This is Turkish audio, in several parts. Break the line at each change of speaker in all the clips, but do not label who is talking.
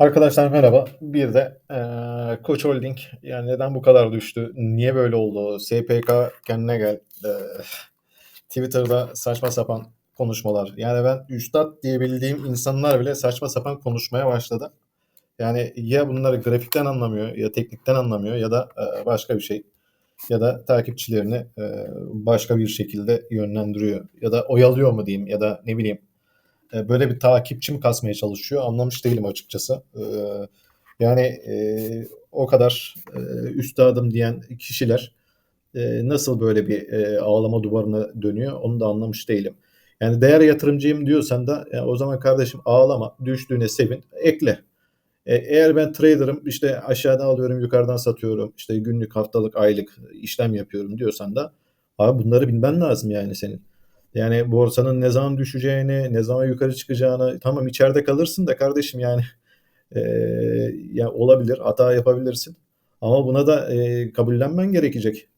Arkadaşlar merhaba. Bir de eee Koç Holding yani neden bu kadar düştü? Niye böyle oldu? SPK kendine gel. Eee, Twitter'da saçma sapan konuşmalar. Yani ben üstad diyebildiğim insanlar bile saçma sapan konuşmaya başladı. Yani ya bunları grafikten anlamıyor ya teknikten anlamıyor ya da eee, başka bir şey. Ya da takipçilerini eee, başka bir şekilde yönlendiriyor. Ya da oyalıyor mu diyeyim ya da ne bileyim e, böyle bir takipçi mi kasmaya çalışıyor anlamış değilim açıkçası. E, yani e, o kadar e, üstadım diyen kişiler nasıl böyle bir ağlama duvarına dönüyor onu da anlamış değilim. Yani değer yatırımcıyım diyorsan da ya o zaman kardeşim ağlama, düştüğüne sevin, ekle. Eğer ben trader'ım işte aşağıdan alıyorum yukarıdan satıyorum işte günlük haftalık aylık işlem yapıyorum diyorsan da abi bunları bilmen lazım yani senin. Yani borsanın ne zaman düşeceğini, ne zaman yukarı çıkacağını tamam içeride kalırsın da kardeşim yani e, ya olabilir, hata yapabilirsin. Ama buna da e, kabullenmen gerekecek.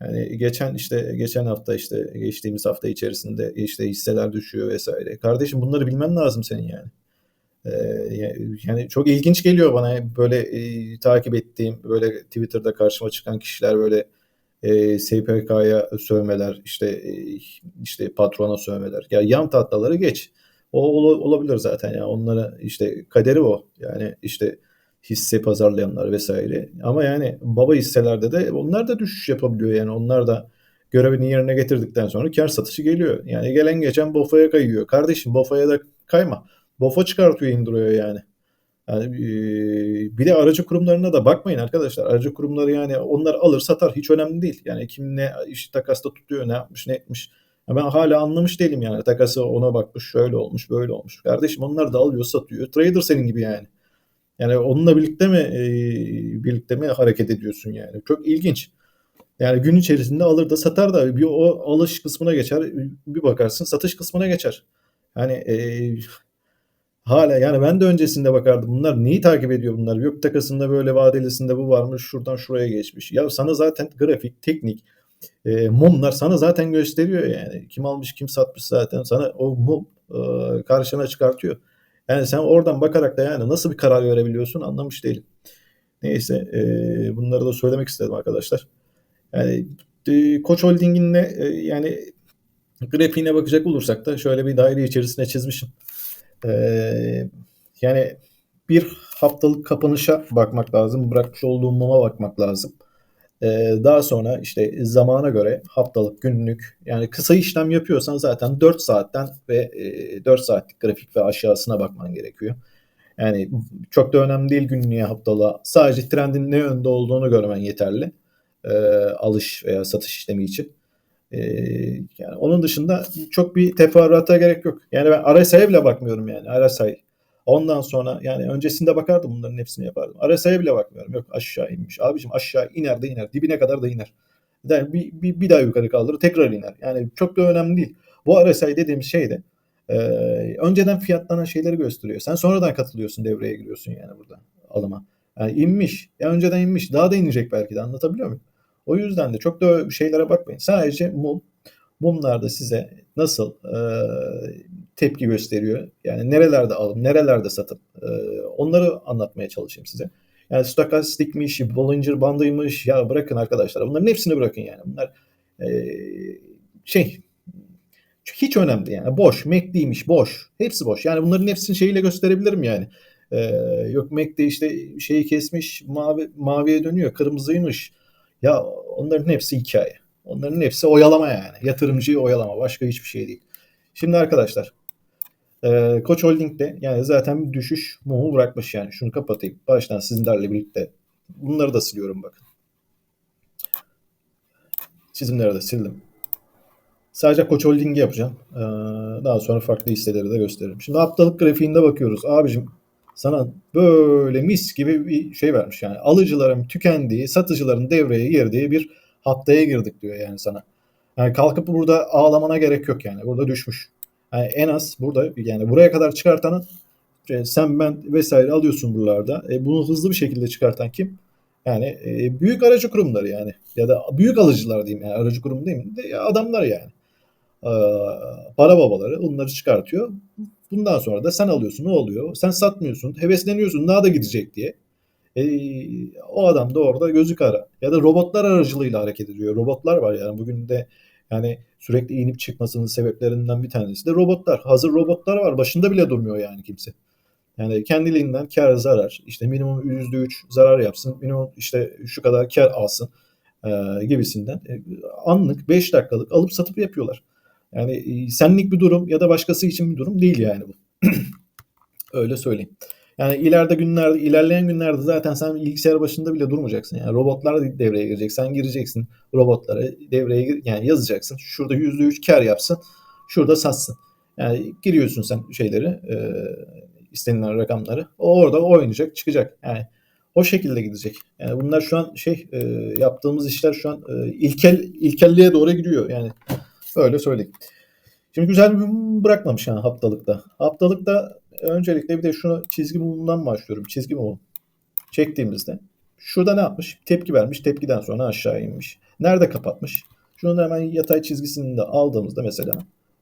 Yani geçen işte geçen hafta işte geçtiğimiz hafta içerisinde işte hisseler düşüyor vesaire. Kardeşim bunları bilmen lazım senin yani. Ee, yani çok ilginç geliyor bana böyle e, takip ettiğim böyle Twitter'da karşıma çıkan kişiler böyle e, SPK'ya sövmeler, işte e, işte patrona sövmeler. Ya yan tatlıları geç. O ol, olabilir zaten ya. Onlara işte kaderi o. Yani işte hisse pazarlayanlar vesaire. Ama yani baba hisselerde de onlar da düşüş yapabiliyor yani. Onlar da görevini yerine getirdikten sonra kar satışı geliyor. Yani gelen geçen BOFA'ya kayıyor. Kardeşim BOFA'ya da kayma. BOFA çıkartıyor indiriyor yani. Yani bir de aracı kurumlarına da bakmayın arkadaşlar. Aracı kurumları yani onlar alır satar hiç önemli değil. Yani kim ne iş takasta tutuyor ne yapmış ne etmiş. ben hala anlamış değilim yani takası ona bakmış şöyle olmuş böyle olmuş. Kardeşim onlar da alıyor satıyor. Trader senin gibi yani. Yani onunla birlikte mi birlikte mi hareket ediyorsun yani. Çok ilginç. Yani gün içerisinde alır da satar da bir o alış kısmına geçer bir bakarsın satış kısmına geçer. Yani e, Hala yani ben de öncesinde bakardım. Bunlar neyi takip ediyor bunlar? Yok takasında böyle vadelisinde bu varmış. Şuradan şuraya geçmiş. Ya sana zaten grafik, teknik, e, mumlar sana zaten gösteriyor yani. Kim almış, kim satmış zaten sana o mum e, karşına çıkartıyor. Yani sen oradan bakarak da yani nasıl bir karar verebiliyorsun anlamış değilim. Neyse e, bunları da söylemek istedim arkadaşlar. Yani e, Koç Holding'in de e, yani grafiğine bakacak olursak da şöyle bir daire içerisine çizmişim. Ee, yani bir haftalık kapanışa bakmak lazım. Bırakmış olduğum muma bakmak lazım. Ee, daha sonra işte zamana göre haftalık, günlük yani kısa işlem yapıyorsan zaten 4 saatten ve e, 4 saatlik grafik ve aşağısına bakman gerekiyor. Yani çok da önemli değil günlüğe haftalığa. Sadece trendin ne yönde olduğunu görmen yeterli. E, alış veya satış işlemi için. Ee, yani onun dışında çok bir teferruata gerek yok. Yani ben RSI'ye bile bakmıyorum yani RSI. Ondan sonra yani öncesinde bakardım bunların hepsini yapardım. RSI'ye bile bakmıyorum. Yok aşağı inmiş. Abicim aşağı iner de iner. Dibine kadar da iner. Yani bir, bir, bir daha yukarı kaldırır tekrar iner. Yani çok da önemli değil. Bu RSI dediğimiz şey de e, önceden fiyatlanan şeyleri gösteriyor. Sen sonradan katılıyorsun devreye giriyorsun yani burada alıma. Yani inmiş. Ya önceden inmiş. Daha da inecek belki de anlatabiliyor muyum? O yüzden de çok da şeylere bakmayın. Sadece mum, mumlar da size nasıl e, tepki gösteriyor? Yani nerelerde alım, nerelerde satım? E, onları anlatmaya çalışayım size. Yani stokastikmiş, Bollinger bandıymış ya bırakın arkadaşlar. Bunların hepsini bırakın yani. Bunlar e, şey hiç önemli yani. Boş. MACD'ymiş boş. Hepsi boş. Yani bunların hepsini şeyiyle gösterebilirim yani. Ee, yok MACD işte şeyi kesmiş mavi maviye dönüyor. Kırmızıymış. Ya onların hepsi hikaye. Onların hepsi oyalama yani. Yatırımcıyı oyalama. Başka hiçbir şey değil. Şimdi arkadaşlar e, Koç Holding'de yani zaten bir düşüş mumu bırakmış yani. Şunu kapatayım. Baştan sizinlerle birlikte bunları da siliyorum bakın. Çizimleri de sildim. Sadece Koç Holding'i yapacağım. Ee, daha sonra farklı hisseleri de gösteririm. Şimdi haftalık grafiğinde bakıyoruz. Abicim sana böyle mis gibi bir şey vermiş yani. Alıcıların tükendiği, satıcıların devreye girdiği bir haftaya girdik diyor yani sana. Yani kalkıp burada ağlamana gerek yok yani. Burada düşmüş. Yani en az burada yani buraya kadar çıkartanın e, sen ben vesaire alıyorsun buralarda. E, bunu hızlı bir şekilde çıkartan kim? Yani e, büyük aracı kurumları yani. Ya da büyük alıcılar diyeyim yani. Aracı kurum değil mi? De, adamlar yani. E, para babaları onları çıkartıyor Bundan sonra da sen alıyorsun. Ne oluyor? Sen satmıyorsun. Hevesleniyorsun. Daha da gidecek diye. E, o adam da orada gözü kara. Ya da robotlar aracılığıyla hareket ediyor. Robotlar var yani bugün de yani sürekli inip çıkmasının sebeplerinden bir tanesi de robotlar. Hazır robotlar var. Başında bile durmuyor yani kimse. Yani kendiliğinden kar zarar. işte minimum %3 zarar yapsın. Minimum işte şu kadar kar alsın e, gibisinden. E, anlık 5 dakikalık alıp satıp yapıyorlar. Yani e, senlik bir durum ya da başkası için bir durum değil yani bu. Öyle söyleyeyim. Yani ileride günlerde, ilerleyen günlerde zaten sen bilgisayar başında bile durmayacaksın. Yani robotlar devreye girecek. Sen gireceksin robotlara devreye gir, yani yazacaksın. Şurada %3 kar yapsın. Şurada satsın. Yani giriyorsun sen şeyleri, e, istenilen rakamları. O orada oynayacak, çıkacak. Yani o şekilde gidecek. Yani bunlar şu an şey e, yaptığımız işler şu an e, ilkel ilkelliğe doğru gidiyor. Yani öyle söyleyeyim. Şimdi güzel bir bırakmamış yani haftalıkta. Haftalıkta öncelikle bir de şunu çizgi mumundan başlıyorum. Çizgi mumum çektiğimizde şurada ne yapmış? Tepki vermiş. Tepkiden sonra aşağı inmiş. Nerede kapatmış? Şunu hemen yatay çizgisini de aldığımızda mesela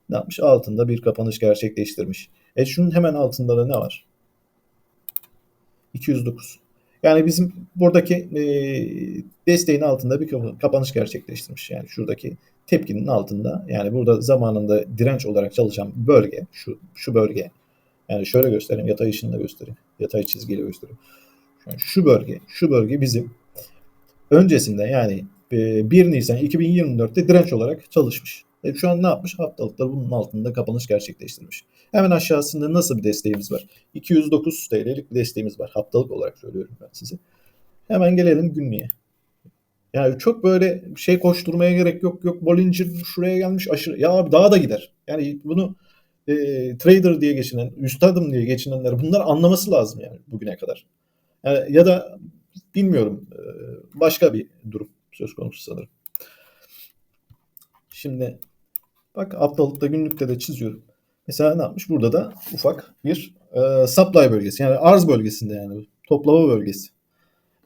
ne yapmış? Altında bir kapanış gerçekleştirmiş. E şunun hemen altında da ne var? 209. Yani bizim buradaki e, desteğin altında bir kapanış gerçekleştirmiş. Yani şuradaki tepkinin altında yani burada zamanında direnç olarak çalışan bölge şu şu bölge yani şöyle göstereyim yatay ışınla göstereyim yatay çizgiyle göstereyim yani şu bölge şu bölge bizim öncesinde yani 1 Nisan 2024'te direnç olarak çalışmış. E şu an ne yapmış? Haftalıkta bunun altında kapanış gerçekleştirmiş. Hemen aşağısında nasıl bir desteğimiz var? 209 TL'lik bir desteğimiz var. Haftalık olarak söylüyorum ben size. Hemen gelelim günlüğe. Yani çok böyle şey koşturmaya gerek yok. Yok Bollinger şuraya gelmiş aşırı. Ya abi daha da gider. Yani bunu e, trader diye geçinen, üstadım diye geçinenler bunlar anlaması lazım yani bugüne kadar. Yani, ya da bilmiyorum e, başka bir durum söz konusu sanırım. Şimdi bak haftalıkta günlükte de çiziyorum. Mesela ne yapmış? Burada da ufak bir e, supply bölgesi yani arz bölgesinde yani toplama bölgesi.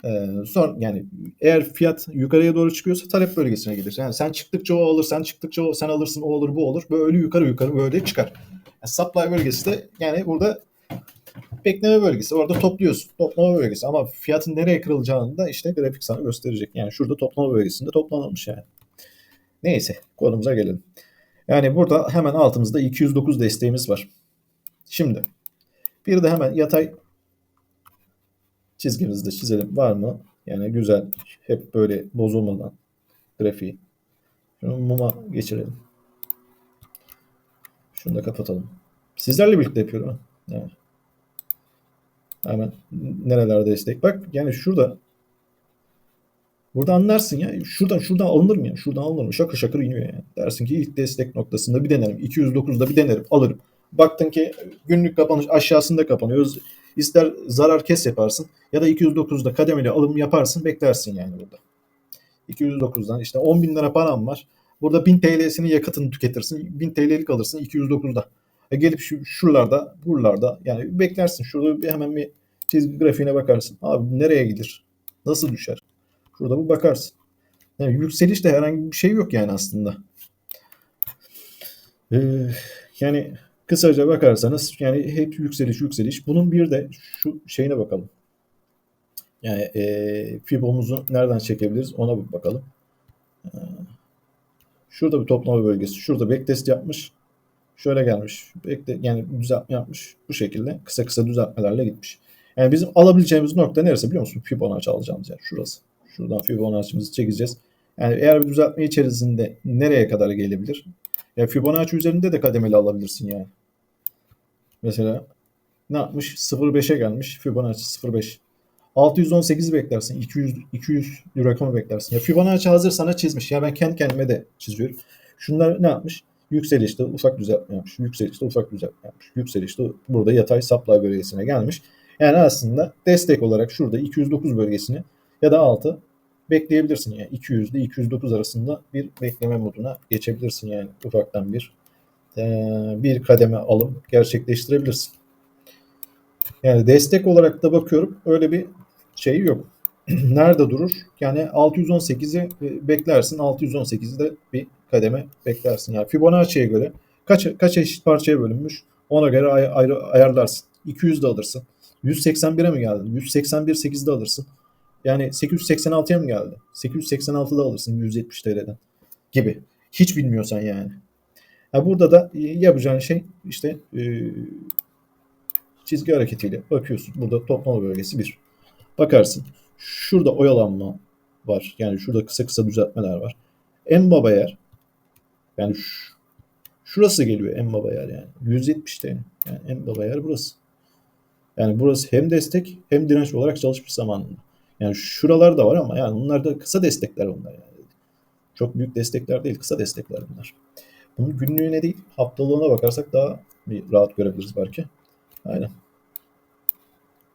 Ee, son yani eğer fiyat yukarıya doğru çıkıyorsa talep bölgesine gelir. Yani sen çıktıkça o alır, sen çıktıkça o, sen alırsın, o olur, bu olur. Böyle yukarı yukarı böyle çıkar. Yani supply bölgesi de yani burada bekleme bölgesi. Orada topluyorsun. Toplama bölgesi. Ama fiyatın nereye kırılacağını da işte grafik sana gösterecek. Yani şurada toplama bölgesinde toplanılmış yani. Neyse konumuza gelelim. Yani burada hemen altımızda 209 desteğimiz var. Şimdi bir de hemen yatay çizgimizde çizelim. Var mı? Yani güzel. Hep böyle bozulmadan grafiği. Şunu muma geçirelim. Şunu da kapatalım. Sizlerle birlikte yapıyorum. Evet. Hemen nerelerde destek. Bak yani şurada Burada anlarsın ya. Şuradan şuradan alınır mı ya? Şuradan alınır mı? Şakır şakır iniyor yani. Dersin ki ilk destek noktasında bir denerim. 209'da bir denerim. Alırım. Baktın ki günlük kapanış aşağısında kapanıyor. İster zarar kes yaparsın ya da 209'da kademeli alım yaparsın beklersin yani burada. 209'dan işte 10 bin lira param var. Burada 1000 TL'sini yakıtını tüketirsin. 1000 TL'lik alırsın 209'da. E gelip şu, şuralarda, buralarda yani beklersin. Şurada bir hemen bir çizgi grafiğine bakarsın. Abi nereye gider? Nasıl düşer? Şurada bu bakarsın. Yani yükselişte herhangi bir şey yok yani aslında. Ee, yani Kısaca bakarsanız yani hep yükseliş yükseliş. Bunun bir de şu şeyine bakalım. Yani e, fibomuzu nereden çekebiliriz ona bir bakalım. E, şurada bir toplama bölgesi. Şurada backtest yapmış. Şöyle gelmiş. Bekle, yani düzeltme yapmış. Bu şekilde kısa kısa düzeltmelerle gitmiş. Yani bizim alabileceğimiz nokta neresi biliyor musun? Fibonacci alacağımız yer. Şurası. Şuradan Fibonacci'mizi çekeceğiz. Yani eğer bir düzeltme içerisinde nereye kadar gelebilir? Ya Fibonacci üzerinde de kademeli alabilirsin yani. Mesela ne yapmış? 0.5'e gelmiş. Fibonacci 0.5. 618 beklersin. 200 200 rakamı beklersin. Ya Fibonacci hazır sana çizmiş. Ya ben kendi kendime de çiziyorum. Şunlar ne yapmış? Yükselişte ufak düzeltme yapmış. Yükselişte ufak düzeltme yapmış. Yükselişte burada yatay supply bölgesine gelmiş. Yani aslında destek olarak şurada 209 bölgesini ya da altı bekleyebilirsin. Yani 200 ile 209 arasında bir bekleme moduna geçebilirsin yani ufaktan bir bir kademe alım gerçekleştirebilirsin. Yani destek olarak da bakıyorum öyle bir şey yok. Nerede durur? Yani 618'i beklersin. 618'i de bir kademe beklersin. Yani Fibonacci'ye göre kaç kaç eşit parçaya bölünmüş? Ona göre ay- ayrı ayarlarsın. 200 de alırsın. 181'e mi geldi? 181 8'de alırsın. Yani 886'ya mı geldi? 886'da alırsın 170 TL'den gibi. Hiç bilmiyorsan yani. Ha burada da yapacağın şey işte e, çizgi hareketiyle bakıyorsun. Burada toplama bölgesi 1. Bakarsın. Şurada oyalanma var. Yani şurada kısa kısa düzeltmeler var. En baba yer yani şu, şurası geliyor en baba yer yani. 170 TL. Yani en baba yer burası. Yani burası hem destek hem direnç olarak çalışmış zamanında. Yani şuralar da var ama yani bunlar da kısa destekler onlar yani. Çok büyük destekler değil, kısa destekler bunlar. Bunun günlüğüne değil, haftalığına bakarsak daha bir rahat görebiliriz belki. Aynen.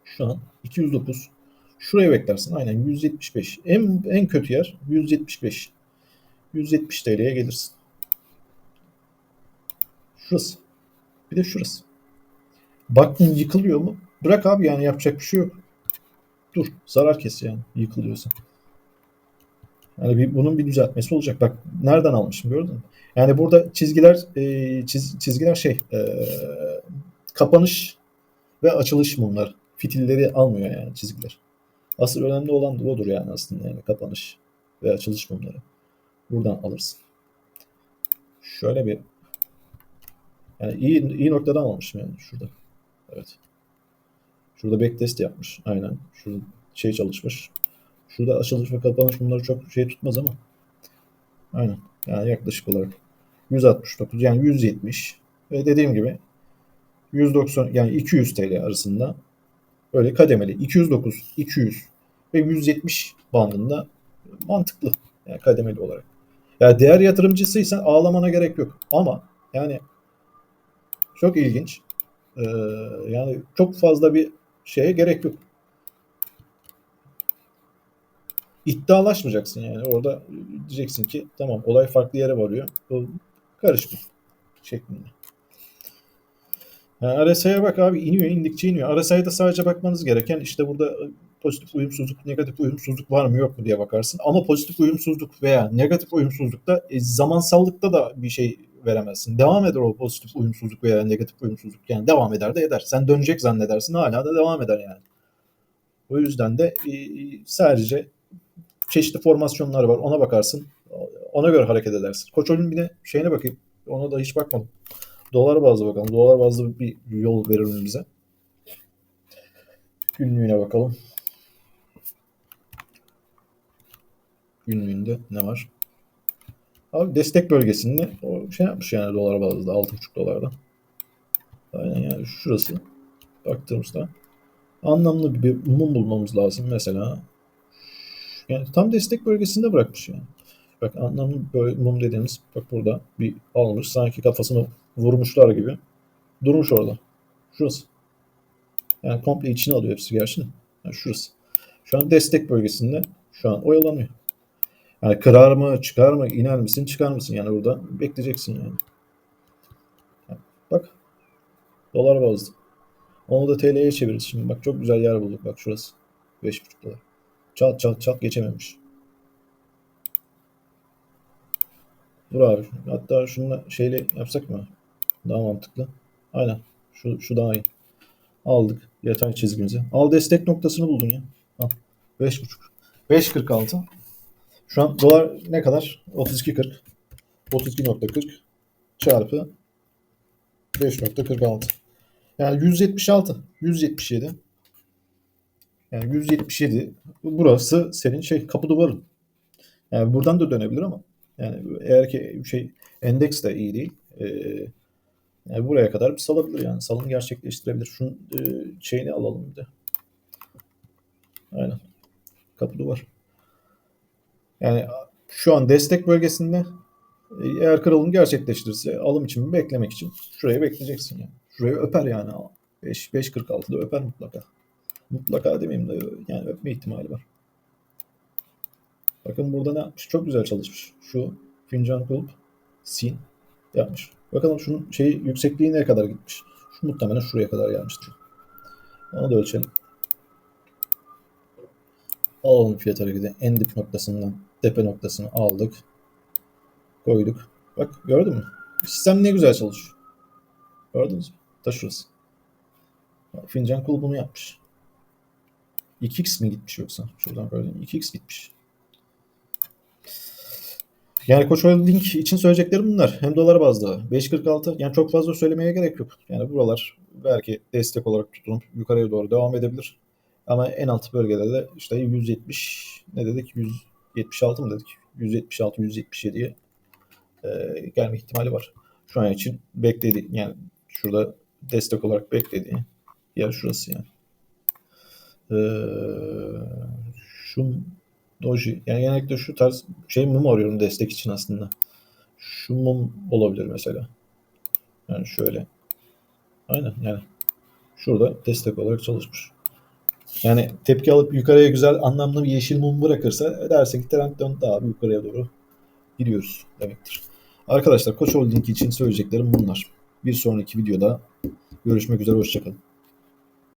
Şu an 209. Şuraya beklersin. Aynen 175. En en kötü yer 175. 170 TL'ye gelirsin. Şurası. Bir de şurası. Baktın yıkılıyor mu? Bırak abi yani yapacak bir şey yok. Dur. Zarar kes yani yıkılıyorsa. Yani bir, bunun bir düzeltmesi olacak. Bak nereden almışım gördün mü? Yani burada çizgiler e, çiz, çizgiler şey e, kapanış ve açılış mumlar. Fitilleri almıyor yani çizgiler. Asıl önemli olan odur yani aslında yani kapanış ve açılış mumları. Buradan alırsın. Şöyle bir yani iyi iyi noktadan almışım yani şurada. Evet. Şurada backtest yapmış. Aynen. Şurada şey çalışmış. Şurada açılış ve kapanış bunları çok şey tutmaz ama. Aynen. Yani yaklaşık olarak 169 yani 170 ve dediğim gibi 190 yani 200 TL arasında böyle kademeli 209, 200 ve 170 bandında mantıklı yani kademeli olarak. Ya yani değer yatırımcısıysan ağlamana gerek yok ama yani çok ilginç. Ee, yani çok fazla bir şeye gerek yok. İddialaşmayacaksın yani. Orada diyeceksin ki tamam olay farklı yere varıyor. Karışma şeklinde. Yani RSI'ye bak abi iniyor indikçe iniyor. RSI'de sadece bakmanız gereken işte burada pozitif uyumsuzluk, negatif uyumsuzluk var mı yok mu diye bakarsın. Ama pozitif uyumsuzluk veya negatif uyumsuzlukta e, zamansallıkta da bir şey veremezsin. Devam eder o pozitif uyumsuzluk veya negatif uyumsuzluk. Yani devam eder de eder. Sen dönecek zannedersin hala da devam eder yani. O yüzden de sadece çeşitli formasyonlar var. Ona bakarsın. Ona göre hareket edersin. Koç de şeyine bakayım. Ona da hiç bakmadım. Dolar bazlı bakalım. Dolar bazlı bir yol verir mi bize? Günlüğüne bakalım. Günlüğünde ne var? Abi destek bölgesinde o şey yapmış yani dolar bazlı 6,5 dolarda. Aynen yani şurası baktığımızda anlamlı bir mum bulmamız lazım mesela. Yani tam destek bölgesinde bırakmış yani. Bak anlamlı böyle mum dediğimiz bak burada bir almış sanki kafasını vurmuşlar gibi. Durmuş orada. Şurası. Yani komple içine alıyor hepsi gerçi. Yani şurası. Şu an destek bölgesinde şu an oyalanıyor. Yani kırar mı, çıkar mı, iner misin, çıkar mısın? Yani burada bekleyeceksin yani. Bak. Dolar bazlı. Onu da TL'ye çeviririz şimdi. Bak çok güzel yer bulduk. Bak şurası. 5,5 dolar. Çat çat çat geçememiş. Dur abi. Hatta şunu şeyle yapsak mı? Daha mantıklı. Aynen. Şu, şu daha iyi. Aldık yatay çizgimizi. Al destek noktasını buldun ya. Al. 5.5. 5.46. Şu an dolar ne kadar? 32.40. 32.40 çarpı 5.46. Yani 176. 177. Yani 177. Burası senin şey kapı duvarın. Yani buradan da dönebilir ama yani eğer ki şey endeks de iyi değil. E, yani buraya kadar bir salabilir yani. Salını gerçekleştirebilir. Şunun e, şeyini alalım bir de. Aynen. Kapı duvar. Yani şu an destek bölgesinde eğer kırılım gerçekleştirirse alım için beklemek için şuraya bekleyeceksin yani. Şurayı öper yani. 5 5.46'da öper mutlaka. Mutlaka demeyeyim de yani öpme ihtimali var. Bakın burada ne yapmış? Çok güzel çalışmış. Şu fincan kulp sin yapmış. Bakalım şunun şeyi yüksekliği ne kadar gitmiş. Şu muhtemelen şuraya kadar gelmiştir. Onu da ölçelim. Alalım fiyat hareketi. En dip noktasından tepe noktasını aldık. Koyduk. Bak gördün mü? Sistem ne güzel çalışıyor. Gördünüz mü? Da şurası. Fincan kul bunu yapmış. 2x mi gitmiş yoksa? Şuradan böyle 2x gitmiş. Yani Koç Holding için söyleyeceklerim bunlar. Hem dolar bazlı. 5.46 yani çok fazla söylemeye gerek yok. Yani buralar belki destek olarak tutunup yukarıya doğru devam edebilir. Ama en alt bölgelerde işte 170 ne dedik? 176 mı dedik? 176 177'ye e, gelme ihtimali var. Şu an için bekledi yani şurada destek olarak beklediği yer şurası yani. Ee, şu doji yani genellikle şu tarz şey mum arıyorum destek için aslında. Şu mum olabilir mesela. Yani şöyle. Aynen yani. Şurada destek olarak çalışmış. Yani tepki alıp yukarıya güzel anlamlı bir yeşil mum bırakırsa derse ki trend döndü daha yukarıya doğru gidiyoruz demektir. Arkadaşlar Koç Holding için söyleyeceklerim bunlar. Bir sonraki videoda görüşmek üzere hoşçakalın.